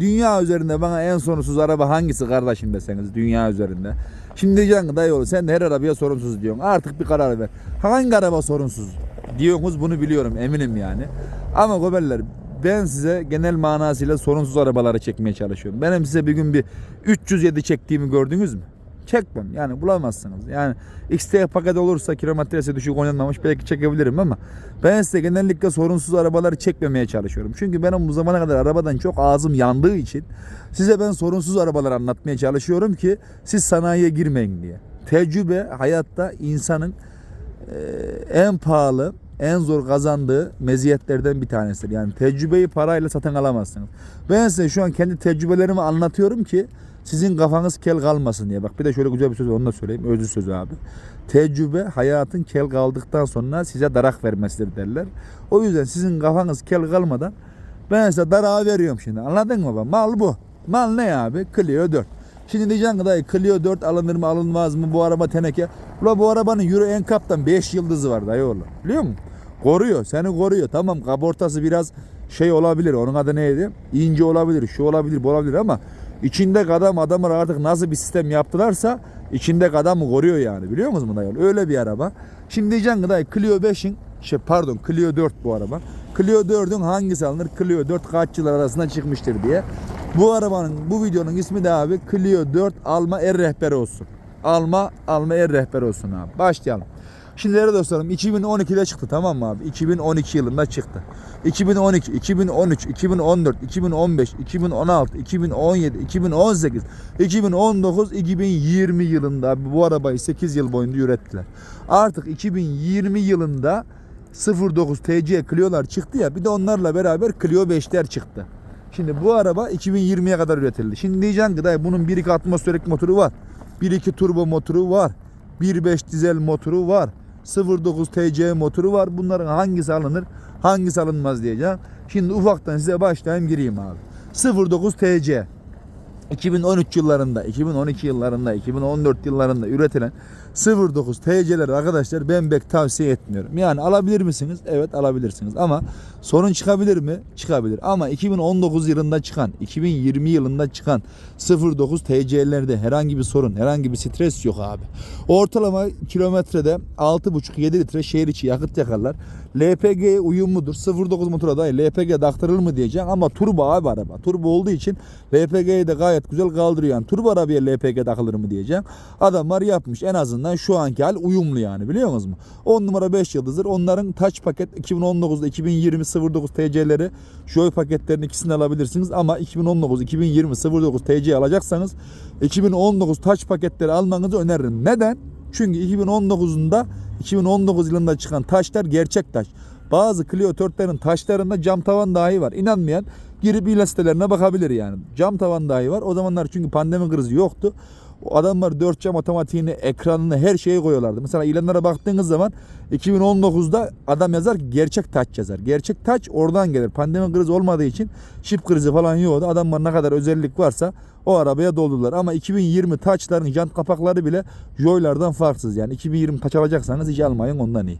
dünya üzerinde bana en sorunsuz araba hangisi kardeşim deseniz dünya üzerinde. Şimdi diyeceksin ki dayı oğlu sen de her arabaya sorunsuz diyorsun. Artık bir karar ver. Hangi araba sorunsuz diyorsunuz bunu biliyorum eminim yani. Ama goberler ben size genel manasıyla sorunsuz arabaları çekmeye çalışıyorum. Benim size bir gün bir 307 çektiğimi gördünüz mü? Çekmem yani bulamazsınız. Yani XT paket olursa kilometresi düşük oynanmamış belki çekebilirim ama ben size genellikle sorunsuz arabaları çekmemeye çalışıyorum. Çünkü benim bu zamana kadar arabadan çok ağzım yandığı için size ben sorunsuz arabaları anlatmaya çalışıyorum ki siz sanayiye girmeyin diye. Tecrübe hayatta insanın en pahalı, en zor kazandığı meziyetlerden bir tanesidir. Yani tecrübeyi parayla satın alamazsınız. Ben size şu an kendi tecrübelerimi anlatıyorum ki sizin kafanız kel kalmasın diye. Bak bir de şöyle güzel bir söz var, onu da söyleyeyim. Özlü sözü abi. Tecrübe hayatın kel kaldıktan sonra size darak vermesidir derler. O yüzden sizin kafanız kel kalmadan ben size darağı veriyorum şimdi. Anladın mı? baba? Mal bu. Mal ne abi? Clio 4. Şimdi diyeceksin ki dayı Clio 4 alınır mı alınmaz mı bu araba teneke. Ula bu arabanın Euro NCAP'tan 5 yıldızı var dayı oğlum. Biliyor musun? Koruyor. Seni koruyor. Tamam kaportası biraz şey olabilir. Onun adı neydi? İnce olabilir. Şu olabilir. Bu olabilir ama içinde adam adamı artık nasıl bir sistem yaptılarsa içinde adamı koruyor yani. Biliyor musunuz dayı? Öyle bir araba. Şimdi diyeceksin ki Clio 5'in şey pardon Clio 4 bu araba. Clio 4'ün hangisi alınır? Clio 4 kaç yıl arasında çıkmıştır diye. Bu arabanın bu videonun ismi de abi Clio 4 alma er rehberi olsun. Alma alma er rehberi olsun abi. Başlayalım. Şimdi değerli dostlarım 2012'de çıktı tamam mı abi? 2012 yılında çıktı. 2012, 2013, 2014, 2015, 2016, 2017, 2018, 2019, 2020 yılında abi bu arabayı 8 yıl boyunca ürettiler. Artık 2020 yılında 09 TC Clio'lar çıktı ya bir de onlarla beraber Clio 5'ler çıktı. Şimdi bu araba 2020'ye kadar üretildi. Şimdi diyeceksin ki dayı bunun 1.2 atmosferik motoru var. 1.2 turbo motoru var. 1.5 dizel motoru var. 09 TC motoru var. Bunların hangisi alınır, hangisi alınmaz diyeceğim. Şimdi ufaktan size başlayayım gireyim abi. 09 TC 2013 yıllarında, 2012 yıllarında, 2014 yıllarında üretilen 09 TC'leri arkadaşlar ben pek tavsiye etmiyorum. Yani alabilir misiniz? Evet alabilirsiniz ama sorun çıkabilir mi? Çıkabilir. Ama 2019 yılında çıkan, 2020 yılında çıkan 09 TC'lerde herhangi bir sorun, herhangi bir stres yok abi. Ortalama kilometrede 6,5-7 litre şehir içi yakıt yakarlar. LPG uyumludur. 09 motora dahi LPG taktırılır mı diyeceğim ama turbo abi araba. Turbo olduğu için LPG'yi de gayet güzel kaldırıyor. Yani turbo arabaya LPG takılır mı diyeceğim. Adamlar yapmış en azından şu anki hal uyumlu yani biliyor musunuz mu? 10 numara 5 yıldızdır. Onların taç paket 2019'da 2020 09 TC'leri Joy paketlerin ikisini alabilirsiniz ama 2019 2020 09 TC alacaksanız 2019 taç paketleri almanızı öneririm. Neden? Çünkü 2019'unda 2019 yılında çıkan taşlar gerçek taş. Bazı Clio 4'lerin taşlarında cam tavan dahi var. İnanmayan girip ilan sitelerine bakabilir yani. Cam tavan dahi var. O zamanlar çünkü pandemi krizi yoktu. O adamlar 4 cam otomatiğini, ekranını her şeyi koyuyorlardı. Mesela ilanlara baktığınız zaman 2019'da adam yazar ki gerçek taç yazar. Gerçek taç oradan gelir. Pandemi krizi olmadığı için çip krizi falan yoktu. Adamlar ne kadar özellik varsa o arabaya doldurdular. Ama 2020 taçların jant kapakları bile Joy'lardan farksız. Yani 2020 taç alacaksanız hiç almayın ondan iyi.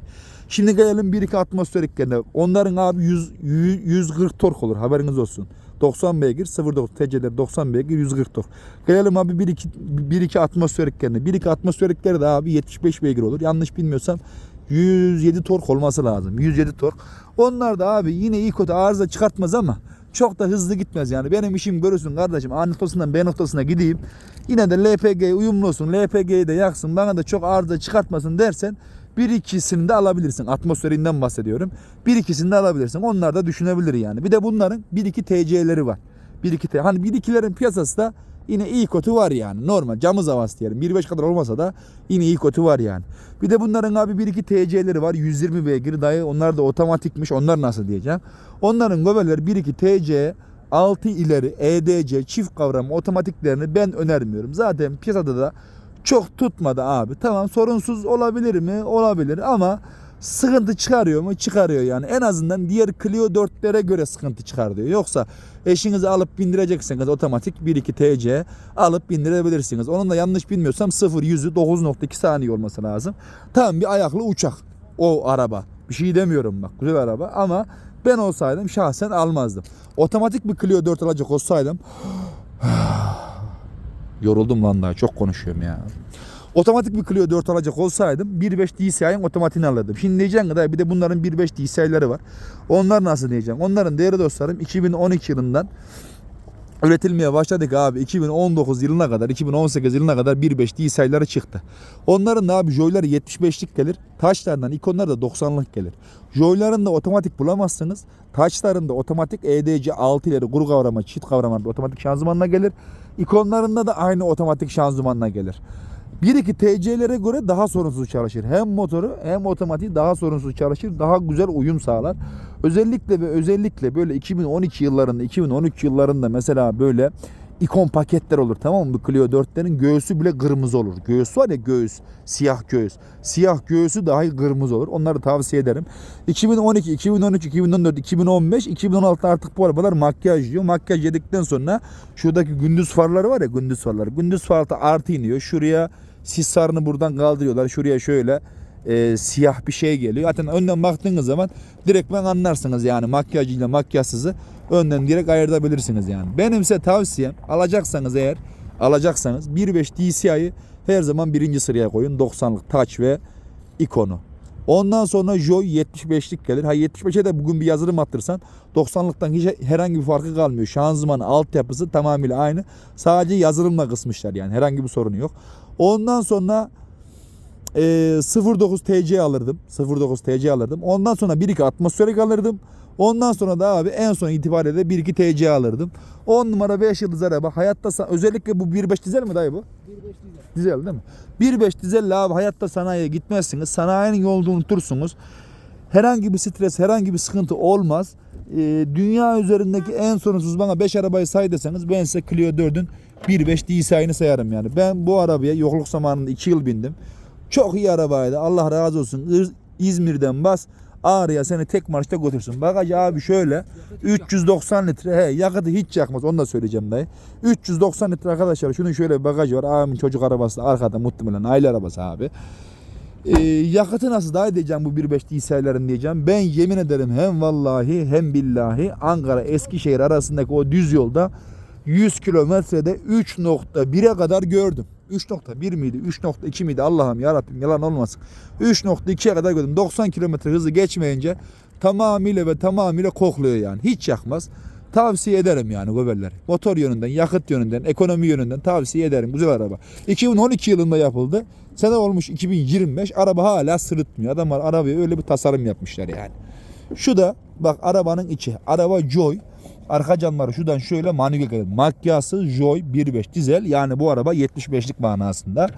Şimdi gelelim 1-2 atmosferiklerine. Onların abi 100, 140 tork olur haberiniz olsun. 90 beygir 09 TC'ler 90 beygir 140 tork. Gelelim abi 1-2 1-2 atmosferiklerine. 1-2 atmosferikleri de abi 75 beygir olur. Yanlış bilmiyorsam 107 tork olması lazım. 107 tork. Onlar da abi yine iyi kötü arıza çıkartmaz ama çok da hızlı gitmez yani. Benim işim görürsün kardeşim. A noktasından B noktasına gideyim. Yine de LPG uyumlu olsun. LPG'yi de yaksın. Bana da çok arıza çıkartmasın dersen bir ikisini de alabilirsin. Atmosferinden bahsediyorum. Bir ikisini de alabilirsin. Onlar da düşünebilir yani. Bir de bunların 1-2 TC'leri var. 1-2 T. Hani 1-2'lerin piyasası da yine iyi kötü var yani. Normal camız havas diyelim. 1.5 kadar olmasa da yine iyi kötü var yani. Bir de bunların abi 1-2 TC'leri var. 120 beygir dayı. Onlar da otomatikmiş. Onlar nasıl diyeceğim. Onların göbeleri 1-2 TC 6 ileri EDC çift kavram otomatiklerini ben önermiyorum. Zaten piyasada da çok tutmadı abi. Tamam sorunsuz olabilir mi? Olabilir ama sıkıntı çıkarıyor mu? Çıkarıyor yani. En azından diğer Clio 4'lere göre sıkıntı çıkarıyor. Yoksa eşinizi alıp bindirecekseniz otomatik 1-2 TC alıp bindirebilirsiniz. Onun da yanlış bilmiyorsam 0 100'ü 9.2 saniye olması lazım. Tam bir ayaklı uçak o araba. Bir şey demiyorum bak güzel araba ama Ben olsaydım şahsen almazdım. Otomatik bir Clio 4 alacak olsaydım yoruldum lan daha çok konuşuyorum ya. Otomatik bir Clio 4 alacak olsaydım 1.5 DCI'nin otomatiğini alırdım. Şimdi diyeceğim kadar bir de bunların 1.5 DCI'leri var. Onlar nasıl diyeceğim? Onların değerli dostlarım 2012 yılından üretilmeye başladık abi. 2019 yılına kadar, 2018 yılına kadar 1.5 DCI'ları çıktı. Onların da abi joyları 75'lik gelir. Taçlardan ikonlar da 90'lık gelir. Joyların da otomatik bulamazsınız. Taçların da otomatik EDC 6 ileri kuru kavrama, çift kavrama otomatik şanzımanla gelir. İkonlarında da aynı otomatik şanzımanla gelir. 1-2 TC'lere göre daha sorunsuz çalışır. Hem motoru hem otomatiği daha sorunsuz çalışır. Daha güzel uyum sağlar. Özellikle ve özellikle böyle 2012 yıllarında, 2013 yıllarında mesela böyle ikon paketler olur tamam mı? Bu Clio 4'lerin göğsü bile kırmızı olur. Göğüs var ya göğüs, siyah göğüs. Siyah göğsü dahi kırmızı olur. Onları tavsiye ederim. 2012, 2013, 2014, 2015, 2016 artık bu arabalar makyaj yiyor. Makyaj yedikten sonra şuradaki gündüz farları var ya gündüz farları. Gündüz farda artı iniyor. Şuraya sis sarını buradan kaldırıyorlar. Şuraya şöyle e, siyah bir şey geliyor. Zaten önden baktığınız zaman direkt ben anlarsınız yani makyajıyla makyajsızı önden direkt ayırtabilirsiniz yani. Benim size tavsiyem alacaksanız eğer alacaksanız 1.5 DCI'yi her zaman birinci sıraya koyun. 90'lık touch ve ikonu. Ondan sonra Joy 75'lik gelir. Ha 75'e de bugün bir yazılım attırsan 90'lıktan hiç herhangi bir farkı kalmıyor. Şanzıman altyapısı tamamıyla aynı. Sadece yazılımla kısmışlar yani. Herhangi bir sorunu yok. Ondan sonra e, 09 TC alırdım. 09 TC alırdım. Ondan sonra 1-2 atmosferik alırdım. Ondan sonra da abi en son itibariyle de 1-2 TC alırdım. 10 numara 5 yıldız araba. Hayatta özellikle bu 1.5 dizel mi dayı bu? 1.5 dizel. Dizel değil mi? 1.5 dizelle abi hayatta sanayiye gitmezsiniz. Sanayinin yolunu unutursunuz. Herhangi bir stres, herhangi bir sıkıntı olmaz. Ee, dünya üzerindeki en sorunsuz bana 5 arabayı say deseniz ben size Clio 4'ün 1.5 DCI'ni sayarım yani. Ben bu arabaya yokluk zamanında 2 yıl bindim. Çok iyi arabaydı. Allah razı olsun. İz- İzmir'den bas. Ağrı'ya seni tek marşta götürsün. Bagajı abi şöyle 390 litre. He, yakıtı hiç yakmaz. Onu da söyleyeceğim dayı. 390 litre arkadaşlar. Şunun şöyle bir bagajı var. Abimin çocuk arabası arkada muhtemelen aile arabası abi. Ee, yakıtı nasıl daha edeceğim bu 1.5 DCI'lerin diyeceğim. Ben yemin ederim hem vallahi hem billahi Ankara Eskişehir arasındaki o düz yolda 100 kilometrede 3.1'e kadar gördüm. 3.1 miydi? 3.2 miydi? Allah'ım ya Rabbim yalan olmasın. 3.2'ye kadar gördüm. 90 kilometre hızı geçmeyince tamamıyla ve tamamıyla kokluyor yani. Hiç yakmaz. Tavsiye ederim yani goberleri. Motor yönünden, yakıt yönünden, ekonomi yönünden tavsiye ederim. Güzel araba. 2012 yılında yapıldı. Sene olmuş 2025. Araba hala sırıtmıyor. Adamlar arabaya öyle bir tasarım yapmışlar yani. Şu da bak arabanın içi. Araba Joy. Arka camları şuradan şöyle manuel gelir. Makyası Joy 1.5 dizel. Yani bu araba 75'lik manasında.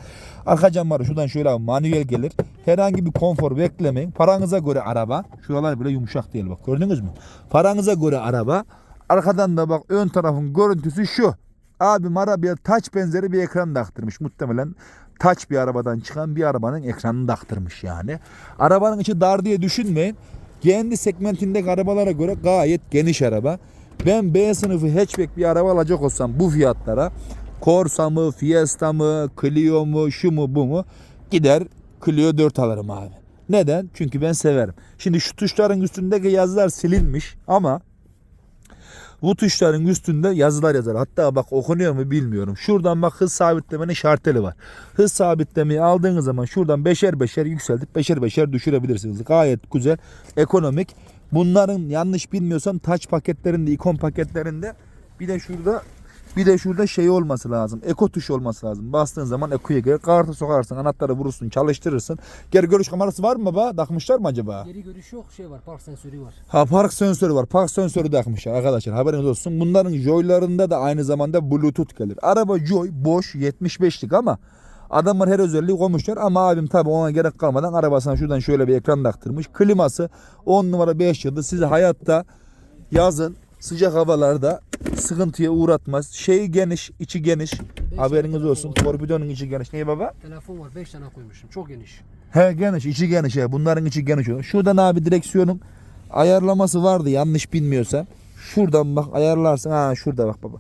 Arka camları şuradan şöyle manuel gelir. Herhangi bir konfor beklemeyin. Paranıza göre araba. Şuralar bile yumuşak değil bak. Gördünüz mü? Paranıza göre araba. Arkadan da bak ön tarafın görüntüsü şu. Abim arabaya taç benzeri bir ekran taktırmış. Muhtemelen taç bir arabadan çıkan bir arabanın ekranını taktırmış yani. Arabanın içi dar diye düşünmeyin. Kendi segmentindeki arabalara göre gayet geniş araba. Ben B sınıfı hatchback bir araba alacak olsam bu fiyatlara Corsa mı, Fiesta mı, Clio mu, şu mu, bu mu gider Clio 4 alırım abi. Neden? Çünkü ben severim. Şimdi şu tuşların üstündeki yazılar silinmiş ama bu tuşların üstünde yazılar yazar. Hatta bak okunuyor mu bilmiyorum. Şuradan bak hız sabitlemenin şarteli var. Hız sabitlemeyi aldığınız zaman şuradan beşer beşer yükseltip beşer beşer düşürebilirsiniz. Gayet güzel, ekonomik. Bunların yanlış bilmiyorsam taç paketlerinde, ikon paketlerinde bir de şurada bir de şurada şey olması lazım. Eko tuşu olması lazım. Bastığın zaman ekoya gir. Kartı sokarsın, anahtarı vurursun, çalıştırırsın. Geri görüş kamerası var mı baba? Takmışlar mı acaba? Geri görüş yok şey var park sensörü var. Ha park sensörü var. Park sensörü takmışlar arkadaşlar. Haberiniz olsun. Bunların Joy'larında da aynı zamanda Bluetooth gelir. Araba Joy boş 75'lik ama adamlar her özelliği koymuşlar ama abim tabi ona gerek kalmadan arabasına şuradan şöyle bir ekran taktırmış. Kliması 10 numara 5 yıldır sizi hayatta yazın sıcak havalarda sıkıntıya uğratmaz. Şeyi geniş, içi geniş. Haberiniz tane olsun. Torpidonun içi geniş. Niye baba? Telefon var 5 tane koymuşum çok geniş. He geniş, içi geniş. He. Bunların içi geniş. Şuradan abi direksiyonun ayarlaması vardı yanlış bilmiyorsam. Şuradan bak ayarlarsın. Ha şurada bak baba.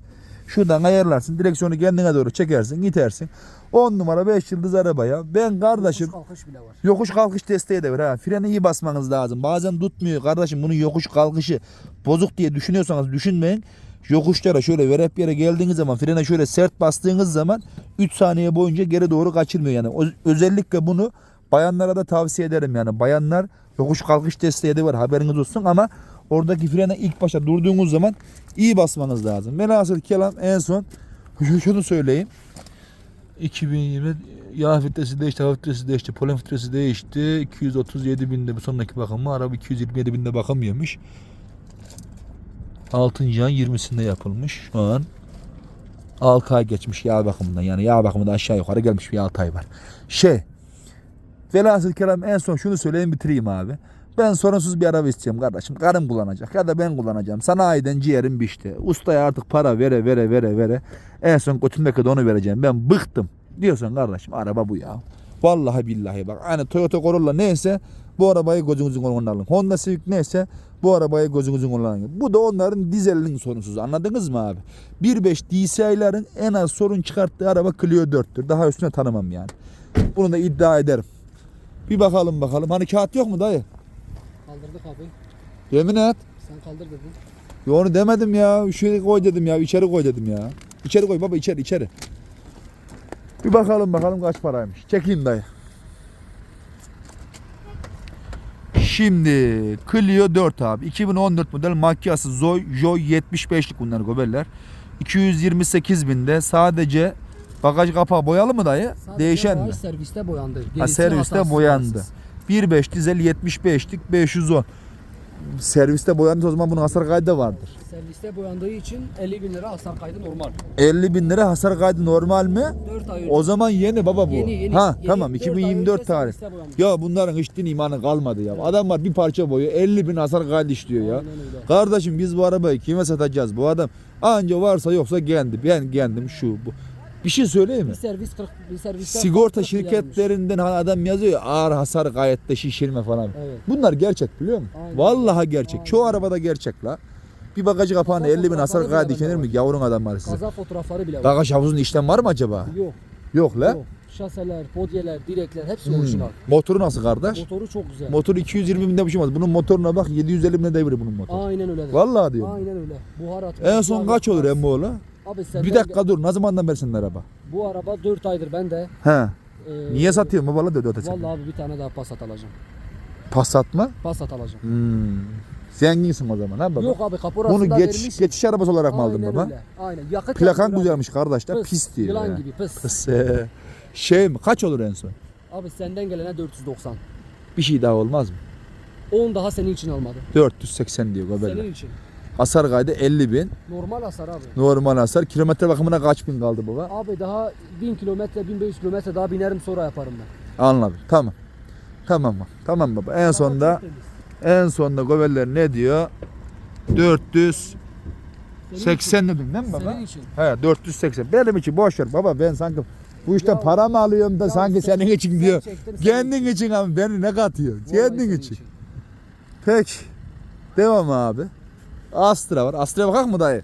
Şuradan ayarlarsın. Direksiyonu kendine doğru çekersin. itersin. 10 numara 5 yıldız arabaya. Ben kardeşim Yokuş kalkış bile var. Yokuş kalkış desteği de var ha. Freni iyi basmanız lazım. Bazen tutmuyor kardeşim. Bunun yokuş kalkışı bozuk diye düşünüyorsanız düşünmeyin. Yokuşlara şöyle verep yere geldiğiniz zaman frene şöyle sert bastığınız zaman 3 saniye boyunca geri doğru kaçırmıyor yani. Öz- özellikle bunu bayanlara da tavsiye ederim yani. Bayanlar yokuş kalkış desteği de var haberiniz olsun ama oradaki frene ilk başta durduğunuz zaman iyi basmanız lazım. Velhasıl kelam en son şunu söyleyeyim. 2020 yağ filtresi değişti, hava filtresi değişti, polen filtresi değişti. 237 binde bu sonraki bakımı. Araba 227 binde bakamıyormuş. 6. ayın 20'sinde yapılmış. Şu an 6 ay geçmiş yağ bakımından. Yani yağ bakımında aşağı yukarı gelmiş bir 6 ay var. Şey, velhasıl kelam en son şunu söyleyeyim bitireyim abi. Ben sorunsuz bir araba istiyorum kardeşim. Karım kullanacak ya da ben kullanacağım. Sanayiden ciğerim biçti. Ustaya artık para vere vere vere vere. En son götümdeki de onu vereceğim. Ben bıktım. Diyorsan kardeşim araba bu ya. Vallahi billahi bak. Hani Toyota Corolla neyse bu arabayı gözünüzün önüne alın. Honda Civic neyse bu arabayı gözünüzün önüne alın. Bu da onların dizelinin sorunsuz. Anladınız mı abi? 1.5 DCI'ların en az sorun çıkarttığı araba Clio 4'tür. Daha üstüne tanımam yani. Bunu da iddia ederim. Bir bakalım bakalım. Hani kağıt yok mu dayı? Kaldırdık abi. Yemin et. Sen kaldır dedin. Ya onu demedim ya. Şuraya koy dedim ya. içeri koy dedim ya. İçeri koy baba içeri içeri. Bir bakalım bakalım kaç paraymış. Çekeyim dayı. Şimdi Clio 4 abi. 2014 model makyası Zoe Joy 75'lik bunlar gobeller. 228 binde sadece bagaj kapağı boyalı mı dayı? Sadece Değişen mi? Serviste boyandı. Ha, serviste boyandı. Hatasız. 1.5 dizel 75'lik 510. Serviste boyandı o zaman bunun hasar kaydı da vardır. Serviste boyandığı için 50 bin lira hasar kaydı normal. 50 bin lira hasar kaydı normal mi? 4 ay önce. O zaman yeni baba bu. Yeni, yeni, ha yeni. tamam Dört ay 2024 önce tarih. Ya bunların hiç din imanı kalmadı ya. Adamlar bir parça boyu 50 bin hasar kaydı işliyor ya. Kardeşim biz bu arabayı kime satacağız? Bu adam anca varsa yoksa kendi. Ben kendim şu bu. Bir şey söyleyeyim mi? Bir servis 40 bir serviste Sigorta 40 milyarmış. şirketlerinden hani adam yazıyor ya, ağır hasar gayette şişirme falan. Evet. Bunlar gerçek biliyor musun? Aynen. Vallahi gerçek. Aynen. Çoğu arabada gerçek la. Bir bagajı kapağına Kaza 50 bin hasar bile dikenir mi? Yavrun adamlar size. Kaza fotoğrafları bile var. Bagaj havuzunda işlem var mı acaba? Yok. Yok la. Yok. Şaseler, podyeler, direkler hepsi Hmm. orijinal. Motoru nasıl kardeş? Motoru çok güzel. Motor 220 binde bir şey olmaz. Bunun motoruna bak 750 binde devri bunun motor. Aynen öyle. Vallahi diyorum. Aynen öyle. Buhar atmaz. En son kaç olur atmaz. emmoğlu? Abi senden Bir dakika dur. Ne zamandan beri senin araba? Bu araba 4 aydır ben de. He. e, Niye satıyorsun baba la dedi ötesi. Vallahi abi bir tane daha Passat alacağım. Passat mı? Passat alacağım. Hmm. Zenginsin o zaman ha baba. Yok abi kaporası Bunu da geç, vermiş. geçiş arabası olarak mı aldın Aynen baba? öyle. Aynen. Yakıt Plakan yakıyor abi. güzelmiş kardeş da Pıs, pis diyor. Yılan ya. gibi pıs. Pıs. he. Şey mi? Kaç olur en son? Abi senden gelene 490. Bir şey daha olmaz mı? 10 daha senin için almadı. 480 diyor gobeller. Senin için. Hasar kaydı 50 bin. Normal hasar abi. Normal hasar. Kilometre bakımına kaç bin kaldı baba? Abi daha 1000 kilometre 1500 kilometre daha binerim sonra yaparım ben. Anladım. Tamam. Tamam baba. Tamam baba. En sonunda en sonunda gobeller ne diyor? 480 Senin için. dedim değil mi baba? Senin için. He 480. Benim için boş ver baba ben sanki bu işte Ya- para mı alıyorum da Ya sanki sen- senin için sen diyor. çektin, Kendin için abi beni ne katıyor? Kendin senin için. Peki. Devam abi. Astra var. Astra'ya bakar mı dayı?